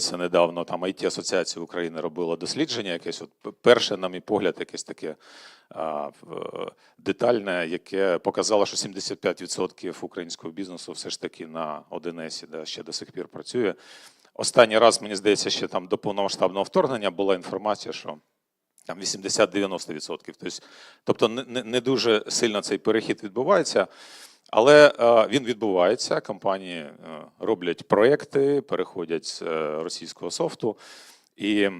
дивилися недавно, там it асоціація України робила дослідження, якесь от перше, на мій погляд, якесь таке а, детальне, яке показало, що 75% українського бізнесу все ж таки на 1С да, ще до сих пір працює. Останній раз, мені здається, ще там до повномасштабного вторгнення була інформація, що там 80-90%. Тобто, тобто не, не дуже сильно цей перехід відбувається. Але е, він відбувається. Компанії е, роблять проекти, переходять з е, російського софту. І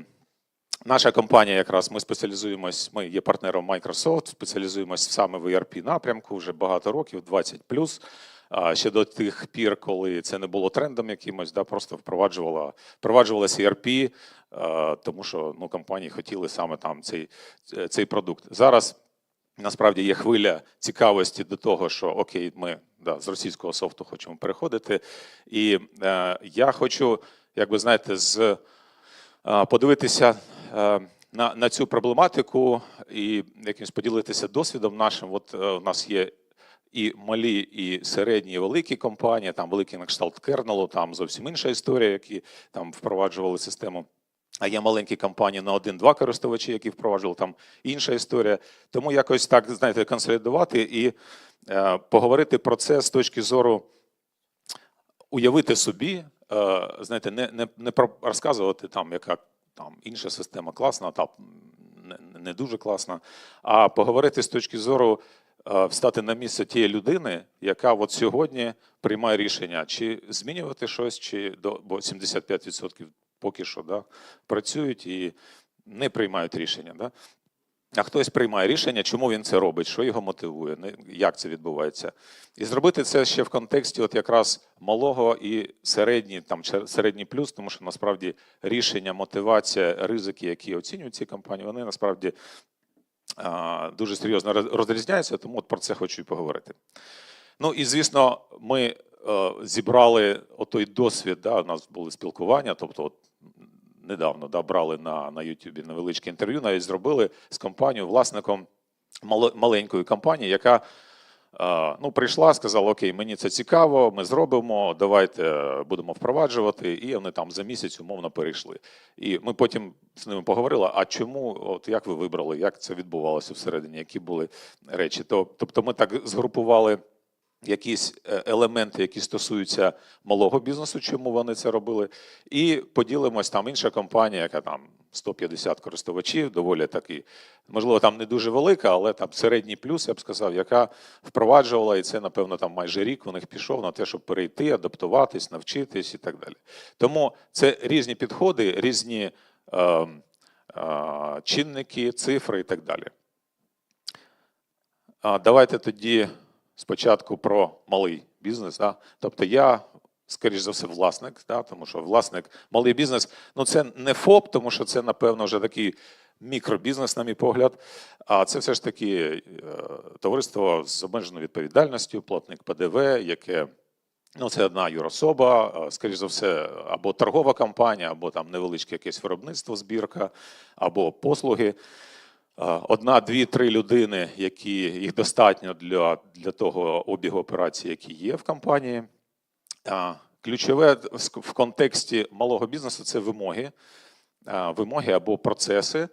наша компанія, якраз ми спеціалізуємось, ми є партнером Microsoft, спеціалізуємось саме в ERP напрямку вже багато років, 20 А ще до тих пір, коли це не було трендом якимось, да, просто впроваджувала, впроваджувалося ERP, тому що ну, компанії хотіли саме там цей, цей продукт. Зараз насправді є хвиля цікавості до того, що окей, ми да, з російського софту хочемо переходити. І е, я хочу, як ви знаєте, з, е, подивитися е, на, на цю проблематику і якимось поділитися досвідом нашим. От е, у нас є. І малі, і середні, і великі компанії, там великий на кшталт кернелу, там зовсім інша історія, які там впроваджували систему. А є маленькі компанії на один-два користувачі, які впроваджували там інша історія. Тому якось так, знаєте, консолідувати і е, поговорити про це з точки зору уявити собі, е, знаєте, не, не, не про розказувати там, яка там інша система класна, та не, не дуже класна, а поговорити з точки зору. е, Встати на місце тієї людини, яка от сьогодні приймає рішення, чи змінювати щось, чи до бо 75% поки що да, працюють і не приймають рішення. Да? А хтось приймає рішення, чому він це робить, що його мотивує, як це відбувається. І зробити це ще в контексті от якраз малого і середній, там середній плюс, тому що насправді рішення, мотивація, ризики, які оцінюють ці компанії, вони насправді дуже серйозно роз- розрізняються, тому от про це хочу і поговорити. Ну і звісно, ми е, зібрали отой досвід. Да, у нас були спілкування, тобто, от недавно да, брали на, на YouTube невеличке інтерв'ю, навіть зробили з компанією, власником маленької компанії, яка ну, прийшла, сказала: Окей, мені це цікаво, ми зробимо, давайте е, будемо впроваджувати. І вони там за місяць умовно перейшли. І ми потім з ними поговорили: а чому, от як ви вибрали, як це відбувалося всередині, які були речі? То, тобто ми так згрупували якісь е, елементи, які стосуються малого бізнесу, чому вони це робили, і поділимось там інша компанія, яка там 150 користувачів, доволі таки, можливо, там не дуже велика, але там середній плюс, я б сказав, яка впроваджувала, і це, напевно, там майже рік у них пішов на те, щоб перейти, адаптуватись, навчитись і так далі. Тому це різні підходи, різні е, е, чинники, цифри і так далі. Давайте тоді спочатку про малий бізнес. Да? Тобто я, скоріш за все, власник, да? тому що власник, малий бізнес, ну це не ФОП, тому що це, напевно, вже такий мікробізнес, на мій погляд. А це все ж таки е, товариство з обмеженою відповідальністю, платник ПДВ, яке. Ну, це одна юрособа, е, скоріш за все, або торгова компанія, або там невеличке якесь виробництво, збірка, або послуги. Одна, дві, три людини, які їх достатньо для, для того обігу операцій, які є в компанії. Ключове в в контексті малого бізнесу це вимоги, вимоги або процеси,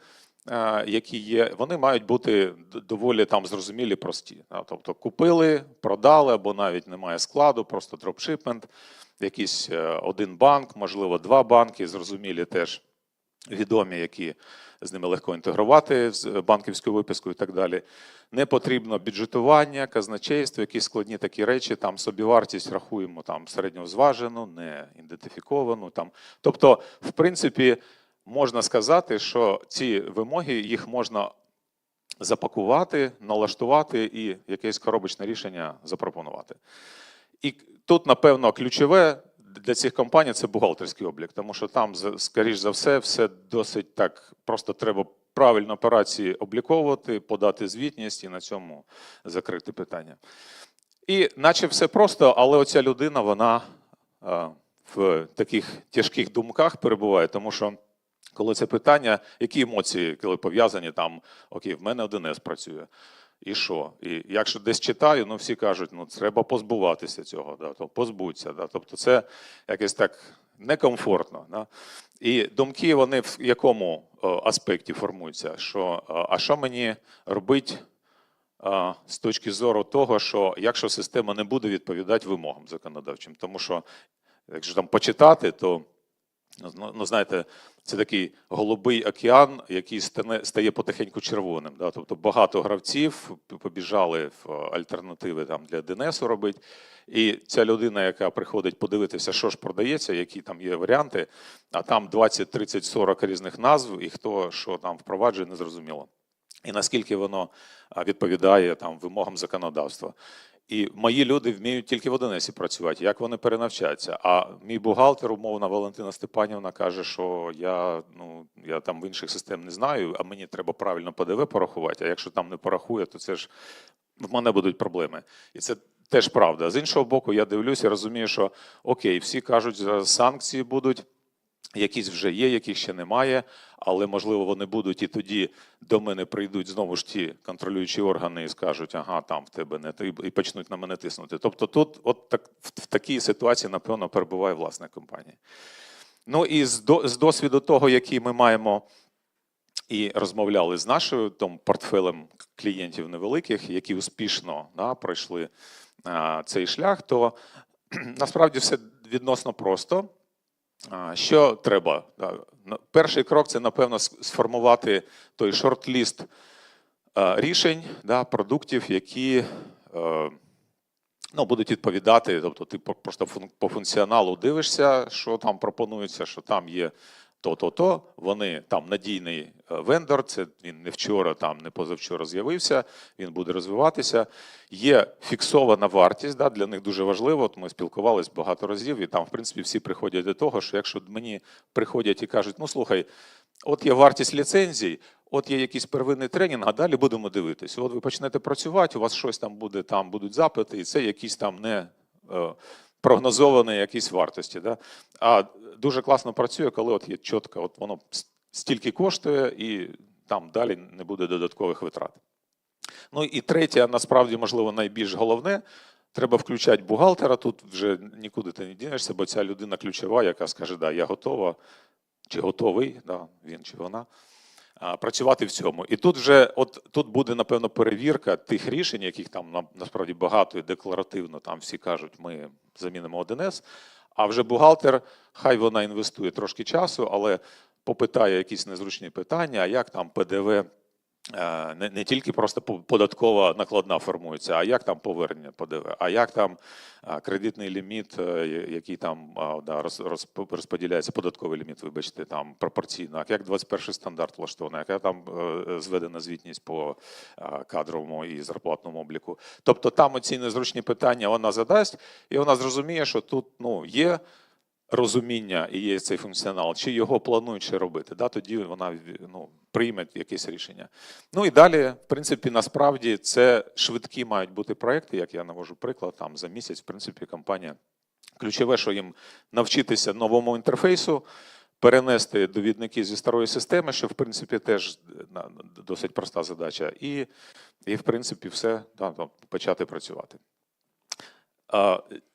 які є. Вони мають бути доволі там зрозумілі, прості. Тобто купили, продали, або навіть немає складу, просто дропшипмент, якийсь е, один банк, можливо, два банки, зрозумілі теж відомі, які з ними легко інтегрувати з банківською випискою і так далі. Не потрібно бюджетування, казначейство, якісь складні такі речі. Там собівартість рахуємо там середньозважену, не ідентифіковану. Там. Тобто, в принципі, можна сказати, що ці вимоги їх можна запакувати, налаштувати і якесь коробочне рішення запропонувати. І тут, напевно, ключове для цих компаній це бухгалтерський облік, тому що там, скоріш за все, все досить так. Просто треба правильно операції обліковувати, подати звітність і на цьому закрити питання. І наче все просто, але оця людина, вона е, в таких тяжких думках перебуває, тому що. Коли це питання, які емоції, коли пов'язані там, окей, в мене 1С працює, І що? І якщо десь читаю, ну всі кажуть, ну треба позбуватися цього, да, то позбудься. Да, тобто це якось так некомфортно. Да. І думки вони в якому е, аспекті формуються? Що, е, а що мені робити е, з точки зору того, що якщо система не буде відповідати вимогам законодавчим? Тому що, якщо там почитати, то Ну, ну, знаєте, це такий голубий океан, який стає потихеньку червоним. Да? Тобто багато гравців побіжали в альтернативи там, для ДНСу робити. І ця людина, яка приходить подивитися, що ж продається, які там є варіанти, а там 20, 30, 40 різних назв, і хто що там впроваджує, незрозуміло. І наскільки воно відповідає там вимогам законодавства. І мої люди вміють тільки в Одинесі працювати. Як вони перенавчаться? А мій бухгалтер, умовна Валентина Степанівна, каже, що я ну я там в інших систем не знаю, а мені треба правильно ПДВ порахувати. А якщо там не порахує, то це ж в мене будуть проблеми. І це теж правда. З іншого боку, я дивлюся, розумію, що окей, всі кажуть, зараз санкції будуть. Якісь вже є, яких ще немає, але можливо вони будуть і тоді до мене прийдуть знову ж ті контролюючі органи і скажуть, ага, там в тебе не і почнуть на мене тиснути. Тобто, тут, от так в, в такій ситуації, напевно, перебуває власна компанія. Ну і з, до, з досвіду того, який ми маємо і розмовляли з нашою там, портфелем клієнтів невеликих, які успішно да, пройшли а, цей шлях, то насправді все відносно просто. Що треба? Перший крок це, напевно, сформувати той шорт-ліст рішень, продуктів, які е, ну, будуть відповідати. Тобто, ти просто по функціоналу дивишся, що там пропонується, що там є то-то-то. Вони там надійний е, вендор, це він не вчора, там не позавчора з'явився, він буде розвиватися. Є фіксована вартість, да, для них дуже важливо. От ми спілкувалися багато разів, і там, в принципі, всі приходять до того, що якщо мені приходять і кажуть, ну слухай, от є вартість ліцензій, от є якийсь первинний тренінг, а далі будемо дивитися. От ви почнете працювати, у вас щось там буде, там будуть запити, і це якісь там не е, прогнозовані якісь вартості. Да? А дуже класно працює, коли от є чітко, от воно стільки коштує, і там далі не буде додаткових витрат. Ну і третє, насправді, можливо, найбільш головне. Треба включати бухгалтера. Тут вже нікуди ти не дінешся, бо ця людина ключова, яка скаже, да, я готова, чи готовий, да, він чи вона, працювати в цьому. І тут вже от тут буде, напевно, перевірка тих рішень, яких там на- насправді багато і декларативно там всі кажуть, ми замінимо 1С. А вже бухгалтер, хай вона інвестує трошки часу, але попитає якісь незручні питання, а як там ПДВ не, не тільки просто податкова накладна формується, а як там повернення ПДВ, а як там кредитний ліміт, е, який там да, роз, розподіляється, податковий ліміт, вибачте, там пропорційно, як 21 стандарт влаштований, яка там е, зведена звітність по кадровому і зарплатному обліку. Тобто там оці незручні питання вона задасть, і вона зрозуміє, що тут ну, є розуміння і є цей функціонал, чи його планують ще робити. Да, тоді вона ну, прийме якесь рішення. Ну і далі, в принципі, насправді це швидкі мають бути проекти, як я навожу приклад, там за місяць, в принципі, компанія. Ключове, що їм навчитися новому інтерфейсу, перенести довідники зі старої системи, що в принципі теж досить проста задача, і, і в принципі, все да, почати працювати.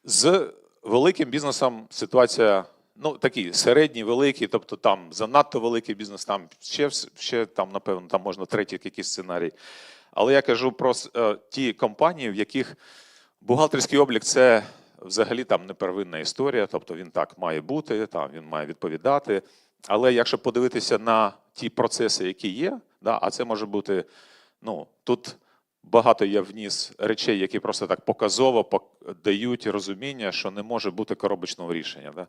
З великим бізнесом ситуація ну, такий середній, великий, тобто там занадто великий бізнес, там ще, ще там, напевно, там можна третій якийсь сценарій. Але я кажу про е, ті компанії, в яких бухгалтерський облік це взагалі там не первинна історія, тобто він так має бути, там він має відповідати. Але якщо подивитися на ті процеси, які є, да, а це може бути, ну тут багато я вніс речей, які просто так показово пок- дають розуміння, що не може бути коробочного рішення. Да?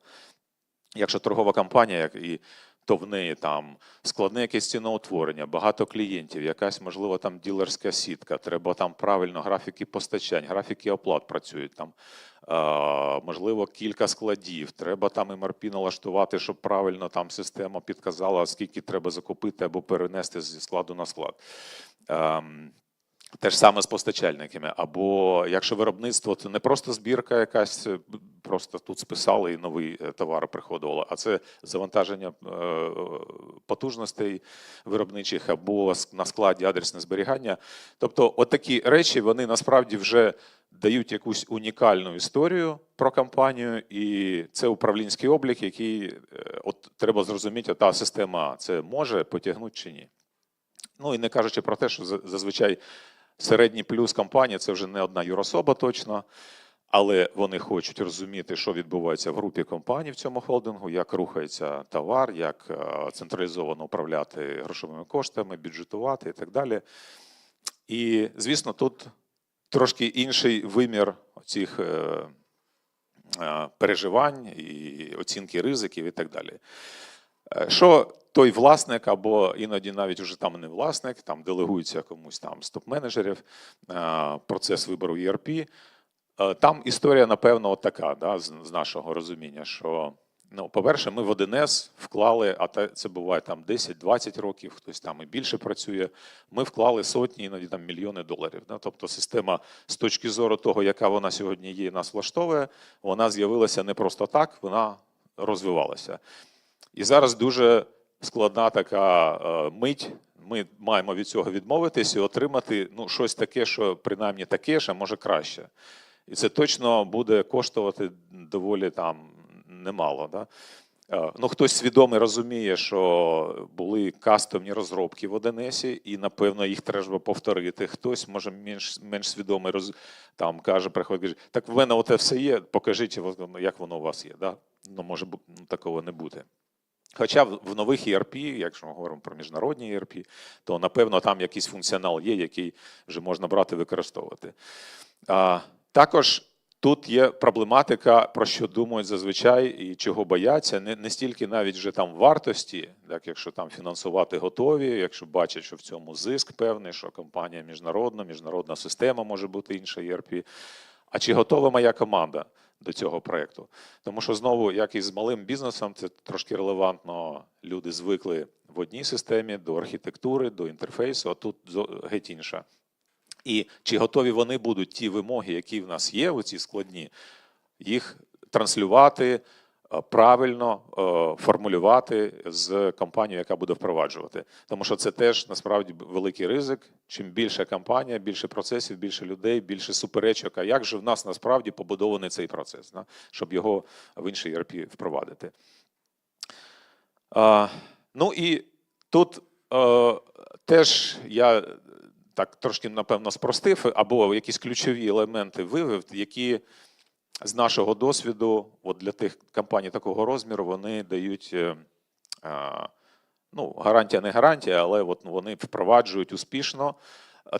Якщо торгова компанія, як і то в неї там складне якесь ціноутворення, багато клієнтів, якась, можливо, там ділерська сітка, треба там правильно графіки постачань, графіки оплат працюють там, е, можливо, кілька складів. Треба там MRP налаштувати, щоб правильно там система підказала, скільки треба закупити або перенести зі складу на склад. Ем, Те ж саме з постачальниками. Або якщо виробництво, це не просто збірка якась, е, просто тут списали і новий е, товар приходило, а це завантаження е, потужностей виробничих або на складі адресне зберігання. Тобто, от такі речі вони насправді вже дають якусь унікальну історію про компанію, і це управлінський облік, який от треба зрозуміти, та система це може потягнути чи ні. Ну і не кажучи про те, що зазвичай середній плюс компанії це вже не одна юрособа точно, але вони хочуть розуміти, що відбувається в групі компаній в цьому холдингу, як рухається товар, як е, централізовано управляти грошовими коштами, бюджетувати і так далі. І, звісно, тут трошки інший вимір цих е, е, переживань і оцінки ризиків і так далі. Е, Що той власник, або іноді навіть вже там не власник, там делегується комусь там з топ-менеджерів е, процес вибору ERP. Е, Там історія, напевно, от така, да, з, нашого розуміння, що, ну, по-перше, ми в 1С вклали, а це буває там 10-20 років, хтось там і більше працює. Ми вклали сотні, іноді там мільйони доларів. Да? Тобто система з точки зору того, яка вона сьогодні є, нас влаштовує, вона з'явилася не просто так, вона розвивалася. І зараз дуже складна така е, мить. Ми маємо від цього відмовитись і отримати ну, щось таке, що принаймні таке а може краще. І це точно буде коштувати доволі там немало. Да? Е, Ну, хтось свідомий розуміє, що були кастомні розробки в Оденесі, і напевно їх треба повторити. Хтось може менш, менш свідомий роз, там каже, приходить, каже, так в мене оте все є, покажіть, як воно у вас є. Да? Ну, може ну, такого не бути. Хоча в нових ERP, якщо ми говоримо про міжнародні ERP, то напевно там якийсь функціонал є, який вже можна брати і використовувати. А, також тут є проблематика, про що думають зазвичай і чого бояться. Не, не стільки навіть вже там вартості, так, якщо там фінансувати готові, якщо бачать, що в цьому зиск певний, що компанія міжнародна, міжнародна система може бути інша ERP. А чи готова моя команда до цього проєкту? Тому що знову, як і з малим бізнесом, це трошки релевантно. Люди звикли в одній системі до архітектури, до інтерфейсу, а тут геть інша. І чи готові вони будуть ті вимоги, які в нас є, оці складні, їх транслювати правильно, е, формулювати з компанією, яка буде впроваджувати. Тому що це теж насправді великий ризик. Чим більша компанія, більше процесів, більше людей, більше суперечок. А як же в нас насправді побудований цей процес, щоб його в інший ERP впровадити? А, ну і тут е, теж я так трошки, напевно, спростив, або якісь ключові елементи вивів, які з нашого досвіду, от для тих компаній такого розміру, вони дають. е, Ну, гарантія не гарантія, але от вони впроваджують успішно.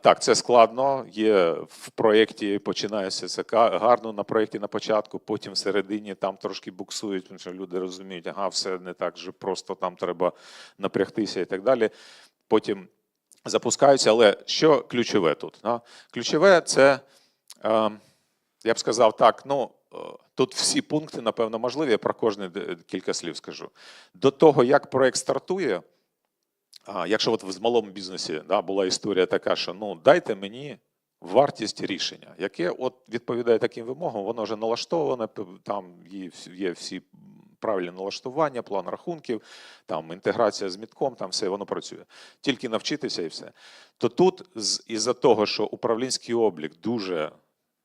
Так, це складно. Є в проєкті починається це гарно на проєкті на початку, потім всередині там трошки буксують, тому що люди розуміють, ага, все не так же просто там треба напрягтися і так далі. Потім запускаються. Але що ключове тут? Ключове це, е, я б сказав так, ну. е, Тут всі пункти, напевно, можливі. Я про кожне кілька слів скажу. До того, як проект стартує, якщо от в малому бізнесі да, була історія така, що ну дайте мені вартість рішення, яке от відповідає таким вимогам, воно вже налаштоване, там є, всі правильні налаштування, план рахунків, там інтеграція з мітком, там все воно працює. Тільки навчитися і все. То тут, із-за того, що управлінський облік дуже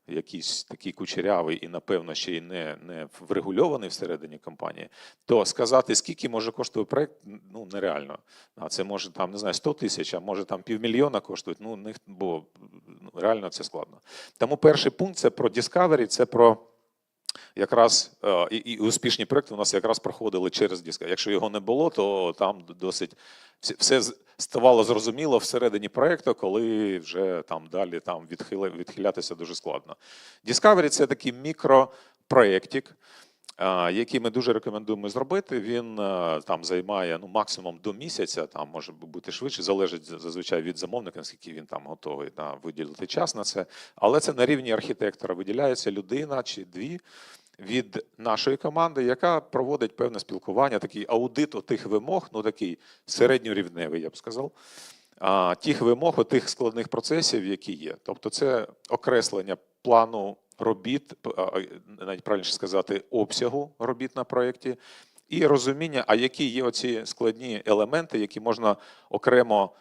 якийсь такий кучерявий і, напевно, ще й не, не врегульований всередині компанії, то сказати, скільки може коштувати проект, ну нереально. А це може там, не знаю, 100 тисяч, а може там півмільйона коштують. Ну, них, бо ну, реально це складно. Тому перший пункт це про Discovery, це про якраз е, і, і успішні проекти у нас якраз проходили через Discovery. Якщо його не було, то там досить все- ставало зрозуміло всередині проекту, коли вже там далі там відхилятися дуже складно. Discovery – це такий мікропроєктик, який ми дуже рекомендуємо зробити. Він там займає ну, максимум до місяця, там може бути швидше, залежить зазвичай від замовника, наскільки він там готовий да, виділити час на це. Але це на рівні архітектора виділяється людина чи дві від нашої команди, яка проводить певне спілкування, такий аудит тих вимог, ну такий середньорівневий, я б сказав. а, тих вимог, тих складних процесів, які є. Тобто, це окреслення плану робіт, навіть правильніше сказати, обсягу робіт на проєкті, і розуміння, а які є оці складні елементи, які можна окремо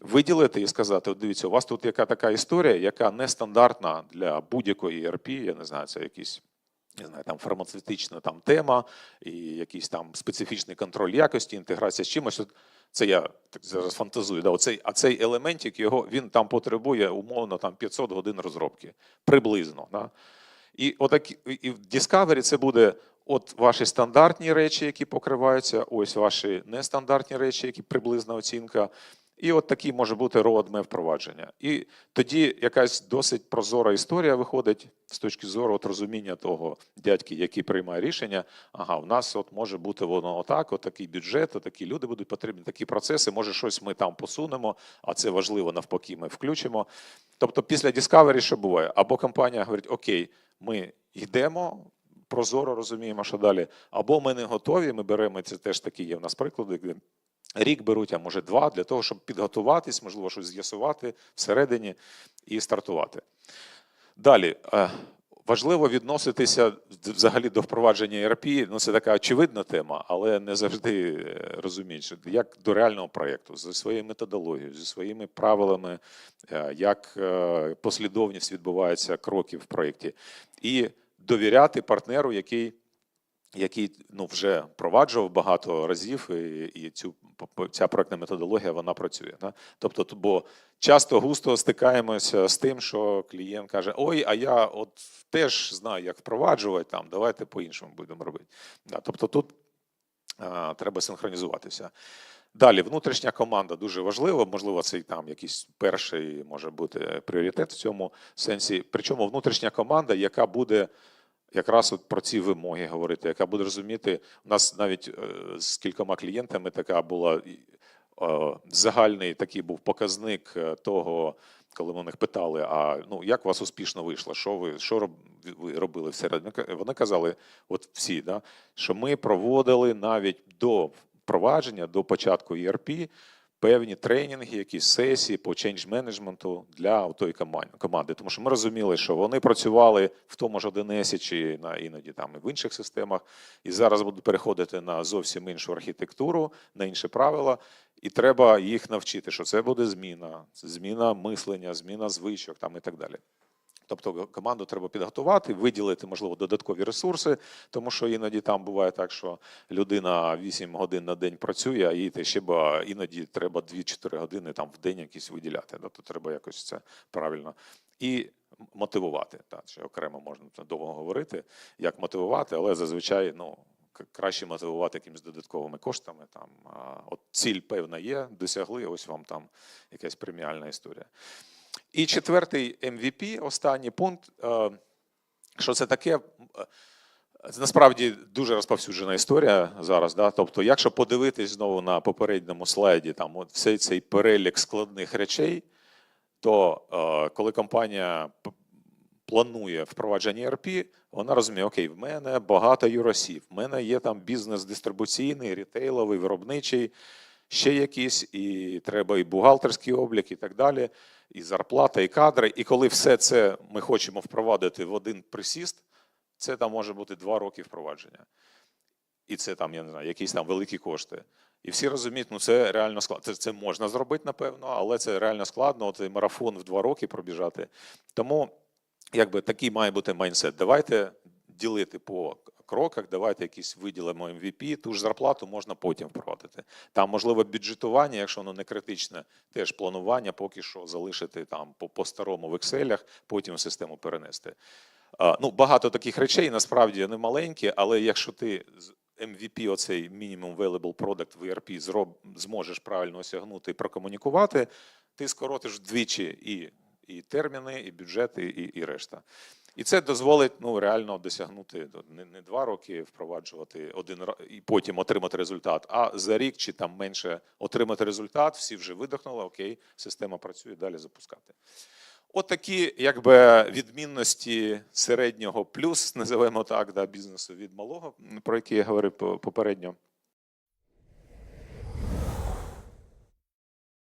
виділити і сказати: от дивіться, у вас тут яка така історія, яка нестандартна для будь-якої ERP, я не знаю, це якісь. Не знаю, там фармацевтична там тема, і якийсь там специфічний контроль якості, інтеграція з чимось. Це я так зараз фантазую. Да, оцей, а цей елементик його він там потребує умовно там 500 годин розробки, приблизно. Да? І отакі, і в Discovery це буде от ваші стандартні речі, які покриваються, ось ваші нестандартні речі, які приблизна оцінка. І от такий може бути roadmap впровадження. І тоді якась досить прозора історія виходить з точки зору от розуміння того дядьки, який приймає рішення. Ага, у нас от може бути воно отак, от такий бюджет, от такі люди будуть потрібні, такі процеси. Може, щось ми там посунемо, а це важливо навпаки, ми включимо. Тобто, після Discovery що буває? Або компанія говорить: Окей, ми йдемо. Прозоро розуміємо, що далі. Або ми не готові, ми беремо це теж такі є в нас приклади, рік беруть, а може два, для того, щоб підготуватись, можливо, щось з'ясувати всередині і стартувати. Далі. е, Важливо відноситися взагалі до впровадження ERP. Ну, це така очевидна тема, але не завжди е, розуміють, що як до реального проєкту, зі своєю методологією, зі своїми правилами, е, як послідовність відбувається кроків в проєкті, і довіряти партнеру, який який ну, вже впроваджував багато разів, і, і цю ця проектна методологія вона працює. Да? Тобто, бо часто густо стикаємося з тим, що клієнт каже: Ой, а я от теж знаю, як впроваджувати там, давайте по-іншому будемо робити. Да? Тобто тут а, треба синхронізуватися. Далі, внутрішня команда дуже важлива. Можливо, це там якийсь перший може бути пріоритет в цьому сенсі. Причому внутрішня команда, яка буде якраз от про ці вимоги говорити, яка буде розуміти. У нас навіть е, з кількома клієнтами така була е, загальний такий був показник е, того, коли ми них питали: а ну як у вас успішно вийшло? Що ви що ви робили всередині? Вони казали, от всі, да, що ми проводили навіть до впровадження, до початку ERP, певні тренінги, якісь сесії по change менеджменту для тої команди. Тому що ми розуміли, що вони працювали в тому ж 1С чи на іноді там і в інших системах, і зараз будуть переходити на зовсім іншу архітектуру, на інші правила. І треба їх навчити, що це буде зміна, зміна мислення, зміна звичок там і так далі. Тобто команду треба підготувати, виділити, можливо, додаткові ресурси, тому що іноді там буває так, що людина 8 годин на день працює, а їй те ще ба- іноді треба 2-4 години там в день якісь виділяти. Тобто треба якось це правильно. І мотивувати. Так, ще окремо можна довго говорити, як мотивувати, але зазвичай ну, краще мотивувати якимись додатковими коштами. Там, от ціль певна є, досягли, ось вам там якась преміальна історія. І четвертий MVP, останній пункт. е, Що це таке? Це насправді дуже розповсюджена історія зараз. Да? Тобто, якщо подивитись знову на попередньому слайді, там от всей цей перелік складних речей, то е, коли компанія планує впровадження ERP, вона розуміє, окей, в мене багато юросів, в мене є там бізнес дистрибуційний, рітейловий, виробничий, ще якісь, і треба і бухгалтерський облік, і так далі, і зарплата, і кадри. І коли все це ми хочемо впровадити в один присіст, це там може бути два роки впровадження. І це там, я не знаю, якісь там великі кошти. І всі розуміють, ну це реально складно. Це, це можна зробити, напевно, але це реально складно. От марафон в два роки пробіжати. Тому, якби такий має бути майндсет. Давайте ділити по кроках, давайте якісь виділимо MVP, ту ж зарплату можна потім впровадити. Там, можливо, бюджетування, якщо воно не критичне, теж планування поки що залишити там по, старому в Excel, потім в систему перенести. Ну, багато таких речей насправді не маленькі, але якщо ти MVP, оцей Minimum Valuable Product в ERP зможеш правильно осягнути і прокомунікувати, ти скоротиш вдвічі і, і терміни, і бюджети, і, і решта. І це дозволить ну, реально досягнути ну, не, два роки впроваджувати один і потім отримати результат, а за рік чи там менше отримати результат, всі вже видихнули, окей, система працює, далі запускати. От такі якби відмінності середнього плюс, називаємо так, да, бізнесу від малого, про які я говорив по- попередньо.